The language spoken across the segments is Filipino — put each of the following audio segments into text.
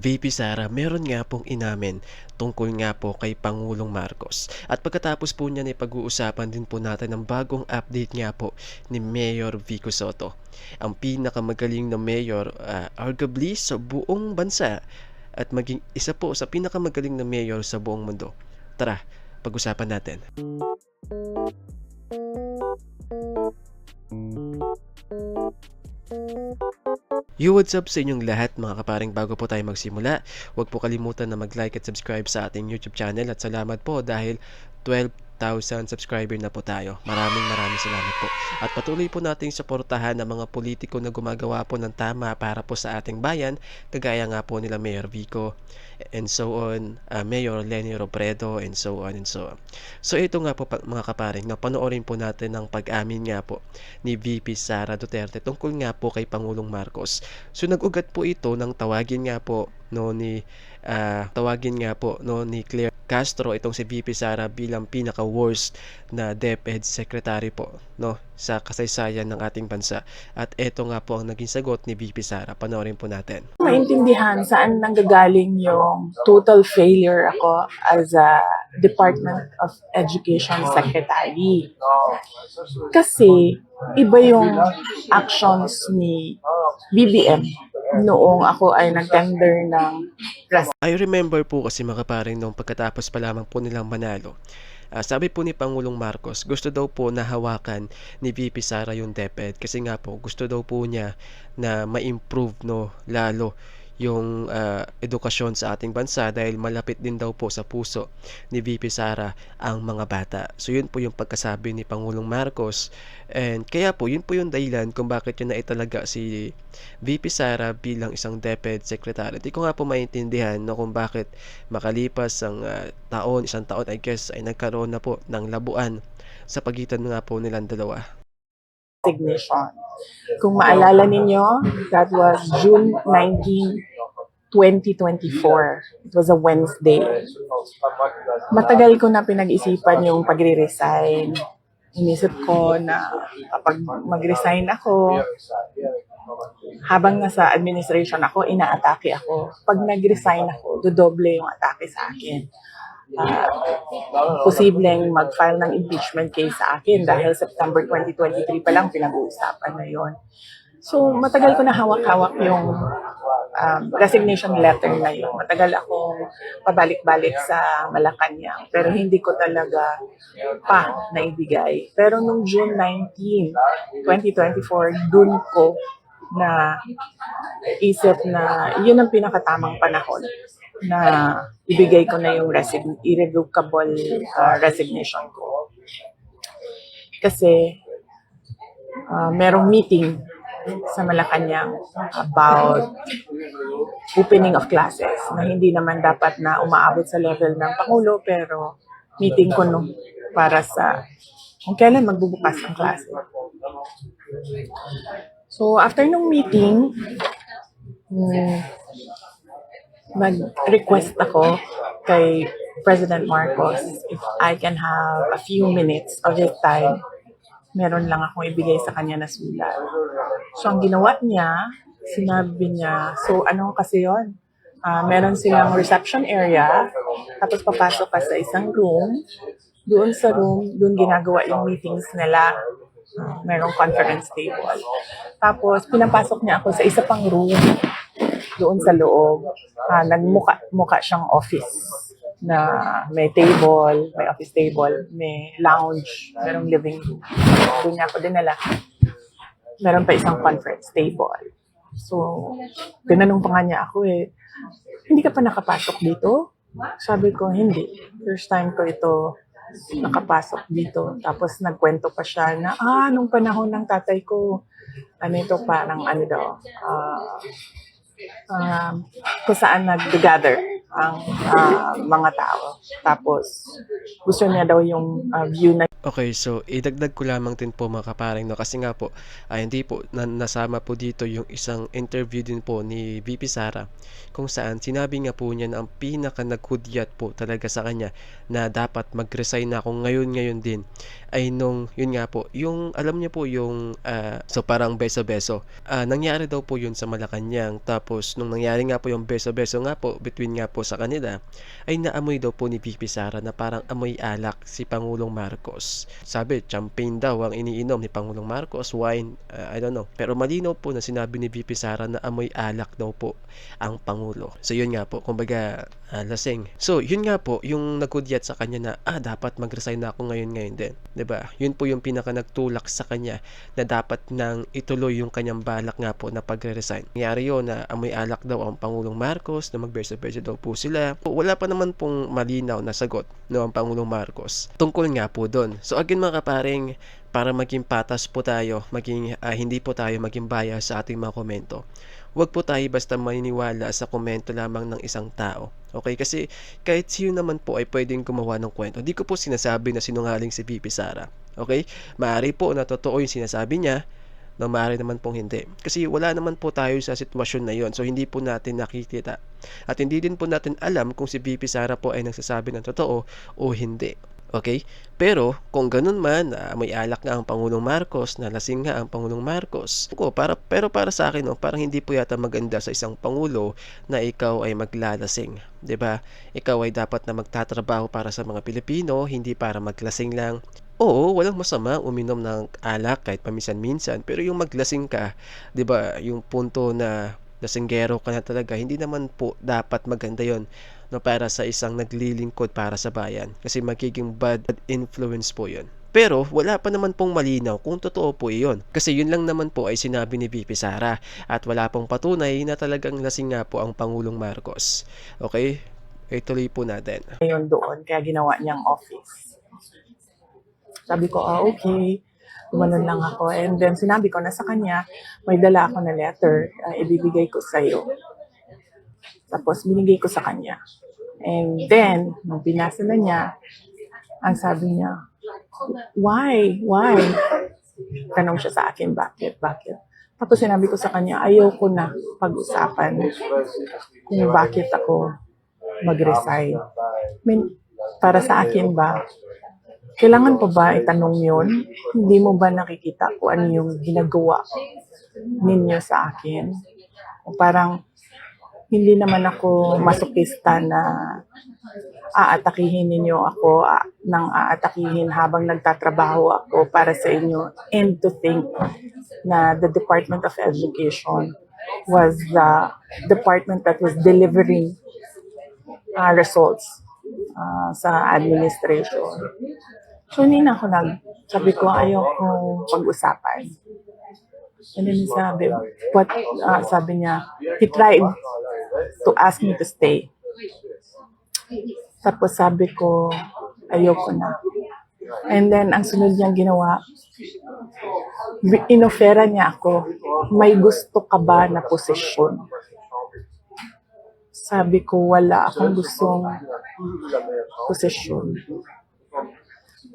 VP Sara, meron nga pong inamin tungkol nga po kay Pangulong Marcos. At pagkatapos po niyan ay pag-uusapan din po natin ang bagong update nga po ni Mayor Vico Soto. Ang pinakamagaling na mayor ah, arguably sa buong bansa at maging isa po sa pinakamagaling na mayor sa buong mundo. Tara, pag-usapan natin. Yo, what's up sa inyong lahat mga kaparing bago po tayo magsimula. Huwag po kalimutan na mag-like at subscribe sa ating YouTube channel at salamat po dahil 12,000 subscriber na po tayo. Maraming maraming salamat po. At patuloy po nating suportahan ang mga politiko na gumagawa po ng tama para po sa ating bayan, kagaya nga po nila Mayor Vico and so on, uh, Mayor Lenny Robredo and so on and so on. So ito nga po mga kaparing, na panoorin po natin ang pag-amin nga po ni VP Sara Duterte tungkol nga po kay Pangulong Marcos. So nag-ugat po ito ng tawagin nga po no ni ah, tawagin nga po no ni Claire Castro itong si VP Sara bilang pinaka worst na DepEd secretary po no sa kasaysayan ng ating bansa. At ito nga po ang naging sagot ni VP Sara. Panoorin po natin. maintindihan saan nanggagaling yung total failure ako as a Department of Education Secretary. Kasi iba yung actions ni BBM noong ako ay nag-tender ng I remember po kasi mga kaparing nung pagkatapos pa lamang po nilang manalo. Ah, sabi po ni Pangulong Marcos, gusto daw po na hawakan ni VP Sara yung DepEd kasi nga po gusto daw po niya na ma-improve no lalo yung ah, edukasyon sa ating bansa dahil malapit din daw po sa puso ni VP Sara ang mga bata. So yun po yung pagkasabi ni Pangulong Marcos and kaya po yun po yung dahilan kung bakit yun naitalaga si VP Sara bilang isang DepEd Secretary. Hindi ko nga po maintindihan no, kung bakit makalipas ang ah, taon, isang taon I guess ay nagkaroon na po ng labuan sa pagitan nga po nilang dalawa. resignation. Kung maalala ninyo, that was June 19, 2024. It was a Wednesday. Matagal ko na pinag-isipan yung pagre-resign. Inisip ko na kapag mag-resign ako, habang nasa administration ako, inaatake ako. Pag nag-resign ako, dodoble yung atake sa akin. Ah, posibleng mag-file ng impeachment case sa akin dahil September 2023 pa lang pinag-uusapan na yon. So, matagal ko na hawak-hawak yung um, resignation letter na yun. Matagal akong pabalik-balik sa Malacanang pero hindi ko talaga pa naibigay. Pero nung June 19, 2024, dun ko na isip na yun ang pinakatamang panahon na ibigay ko na yung resign, irrevocable uh, resignation ko. Kasi uh, merong meeting sa Malacanang about opening of classes na hindi naman dapat na umaabot sa level ng Pangulo pero meeting ko no para sa kung kailan magbubukas ang klase. So after nung meeting, mm, mag-request ako kay President Marcos if I can have a few minutes of his time. Meron lang akong ibigay sa kanya na sulat. So, ang ginawa niya, sinabi niya, so ano kasi yon? Ah, meron silang reception area, tapos papasok ka sa isang room. Doon sa room, doon ginagawa yung meetings nila. Ah, merong conference table. Tapos, pinapasok niya ako sa isa pang room doon sa loob. Ah, nagmuka muka siyang office na may table, may office table, may lounge, merong living room. Doon niya ako dinala. Meron pa isang conference table. So, tinanong pa nga niya ako eh, hindi ka pa nakapasok dito? Sabi ko, hindi. First time ko ito nakapasok dito. Tapos nagkwento pa siya na, ah, nung panahon ng tatay ko, ano ito, parang ano daw, ah, um, kung saan nag-gather ang ah, mga tao. Tapos, gusto niya daw yung ah, view na Okay, so idagdag ko lamang din po mga kaparing no kasi nga po ay hindi po na, nasama po dito yung isang interview din po ni VP Sara kung saan sinabi nga po niya na ang pinaka naghudyat po talaga sa kanya na dapat mag-resign na ako ngayon ngayon din ay nung yun nga po yung alam niya po yung ah, so parang beso-beso Ah, nangyari daw po yun sa Malacanang tapos nung nangyari nga po yung beso-beso nga po between nga po sa kanila ay naamoy daw po ni VP Sara na parang amoy alak si Pangulong Marcos. Sabi, champagne daw ang iniinom ni Pangulong Marcos, wine, uh, I don't know. Pero malinaw po na sinabi ni VP Sara na amoy alak daw po ang Pangulo. So yun nga po, kumbaga ah, lasing. So yun nga po, yung nagudyat sa kanya na ah dapat mag-resign na ako ngayon ngayon din. 'Di ba? Yun po yung pinaka nagtulak sa kanya na dapat nang ituloy yung kanyang balak nga po na pagre-resign. Nangyari yun na amoy alak daw ang Pangulong Marcos, na magbersa-bersa daw po sila. Wala pa naman pong malinaw na sagot no ang Pangulong Marcos. Tungkol nga po doon. So again mga kaparing, para maging patas po tayo, maging ah, hindi po tayo maging bias sa ating mga komento. Huwag po tayo basta maniniwala sa komento lamang ng isang tao. Okay? Kasi kahit sino naman po ay pwedeng gumawa ng kwento. Hindi ko po sinasabi na sinungaling si VP Sara. Okay? Maari po na totoo yung sinasabi niya, na maaari naman pong hindi. Kasi wala naman po tayo sa sitwasyon na yon. So hindi po natin nakikita. At hindi din po natin alam kung si VP Sara po ay nagsasabi ng totoo o hindi. Okay? Pero kung ganun man, na may alak nga ang Pangulong Marcos, na lasing nga ang Pangulong Marcos. Ko, para, pero para sa akin, no, parang hindi po yata maganda sa isang Pangulo na ikaw ay maglalasing. 'di ba? Ikaw ay dapat na magtatrabaho para sa mga Pilipino, hindi para maglasing lang. Oo, walang masama uminom ng alak kahit paminsan-minsan, pero yung maglasing ka, 'di ba, yung punto na lasinggero ka na talaga, hindi naman po dapat maganda 'yon no para sa isang naglilingkod para sa bayan kasi magiging bad influence po 'yon. Pero wala pa naman pong malinaw kung totoo po iyon. Kasi yun lang naman po ay sinabi ni VP Sara at wala pong patunay na talagang lasing nga po ang Pangulong Marcos. Okay? Ituloy po natin. ngayon doon, kaya ginawa niyang office. Sabi ko, ah, okay. Gumanon lang ako. And then sinabi ko na sa kanya, may dala ako na letter, ah, ibibigay ko sa iyo. Tapos binigay ko sa kanya. And then, nung binasa na niya, ang sabi niya, why? Why? Tanong siya sa akin, bakit? Bakit? Tapos sinabi ko sa kanya, ayaw ko na pag-usapan kung bakit ako mag-resign. Mean, para sa akin ba, kailangan pa ba itanong yun? Hindi mo ba nakikita kung ano yung ginagawa ninyo sa akin? O parang, hindi naman ako masokista na aatakihin ninyo ako nang aatakihin habang nagtatrabaho ako para sa inyo and to think na the Department of Education was the department that was delivering uh, results uh, sa administration. So, hindi na ako nag, sabi ko, ayaw kong pag-usapan. And then sabi, what, uh, sabi niya, he tried to ask me to stay. Tapos sabi ko, ayoko na. And then, ang sunod niyang ginawa, inofera niya ako, may gusto ka ba na posisyon? Sabi ko, wala akong gustong posisyon.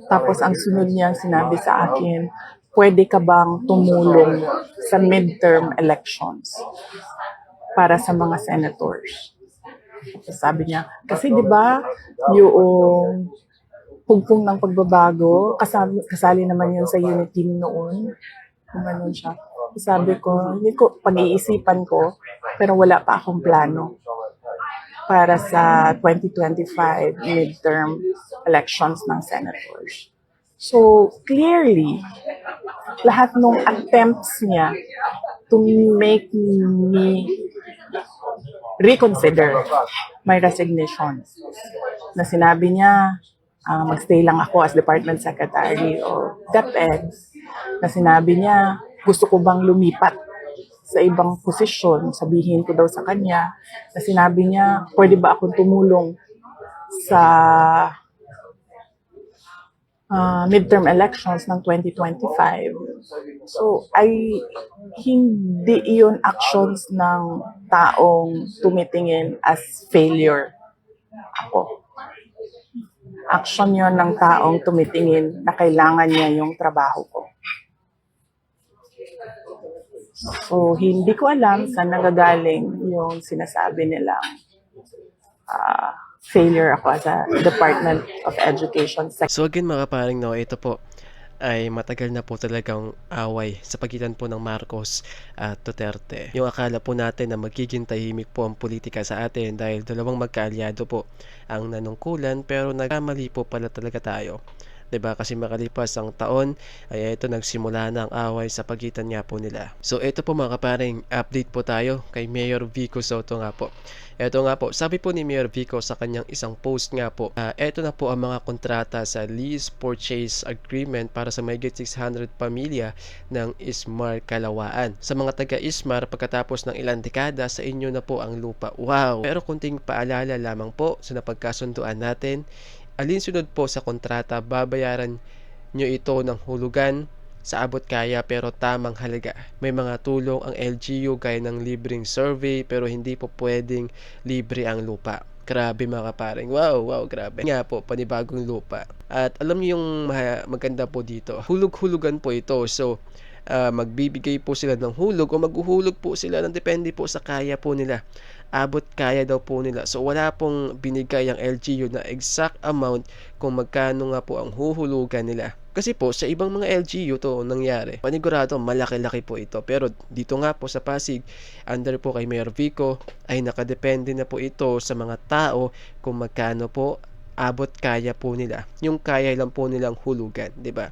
Tapos ang sunod niyang sinabi sa akin, pwede ka bang tumulong sa midterm elections para sa mga senators? Sabi niya, kasi di ba yung hugpong ng pagbabago, kasali, kasali naman yun sa unit team noon. Gumanon siya. Sabi ko, hindi ko, pag-iisipan ko, pero wala pa akong plano para sa 2025 midterm elections ng senators. So, clearly, lahat ng attempts niya to make me reconsider my resignation. Na sinabi niya, ah, magstay lang ako as Department Secretary o DepEd. Na sinabi niya, gusto ko bang lumipat sa ibang posisyon, sabihin ko daw sa kanya, na sinabi niya, pwede ba akong tumulong sa ah, midterm elections ng 2025. So, ay hindi iyon actions ng taong tumitingin as failure ako. Action yon ng taong tumitingin na kailangan niya yung trabaho ko. So, hindi ko alam saan nagagaling yung sinasabi nilang ah, failure ako as a Department of Education So again mga kaparing no, ito po ay matagal na po talagang away sa pagitan po ng Marcos at Duterte. Yung akala po natin na magiging tahimik po ang politika sa atin dahil dalawang magkaalyado po ang nanungkulan pero nagkamali po pala talaga tayo. Ba Kasi makalipas ang taon ay ito nagsimula na ang away sa pagitan nga po nila. So ito po mga kaparing, update po tayo kay Mayor Vico Soto nga po. Ito nga po, sabi po ni Mayor Vico sa kanyang isang post nga po, ah, ito na po ang mga kontrata sa lease purchase agreement para sa mahigit 600 pamilya ng Ismar Kalawaan. Sa mga taga Ismar, pagkatapos ng ilang dekada, sa inyo na po ang lupa. Wow! Pero kunting paalala lamang po sa napagkasunduan natin, alinsunod po sa kontrata, babayaran nyo ito ng hulugan sa abot kaya pero tamang halaga. May mga tulong ang LGU gaya ng libreng survey pero hindi po pwedeng libre ang lupa. Grabe mga kaparing. Wow, wow, grabe. Nga po, panibagong lupa. At alam niyo yung maganda po dito. Hulog-hulugan po ito. So, ah, magbibigay po sila ng hulog o maghuhulog po sila ng depende po sa kaya po nila. Abot kaya daw po nila. So, wala pong binigay ang LGU na exact amount kung magkano nga po ang huhulugan nila. Kasi po, sa ibang mga LGU to nangyari. Panigurado, malaki-laki po ito. Pero dito nga po sa Pasig, under po kay Mayor Vico, ay nakadepende na po ito sa mga tao kung magkano po abot kaya po nila. Yung kaya lang po nilang hulugan, di ba?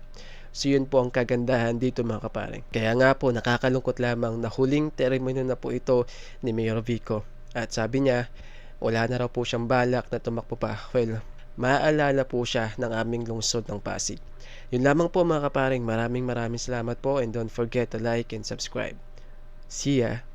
So yun po ang kagandahan dito mga kaparing. Kaya nga po nakakalungkot lamang na huling termino na po ito ni Mayor Vico. At sabi niya, wala na raw po siyang balak na tumakbo pa. Well, maaalala po siya ng aming lungsod ng Pasig. Yun lamang po mga kaparing. Maraming maraming salamat po and don't forget to like and subscribe. See ya!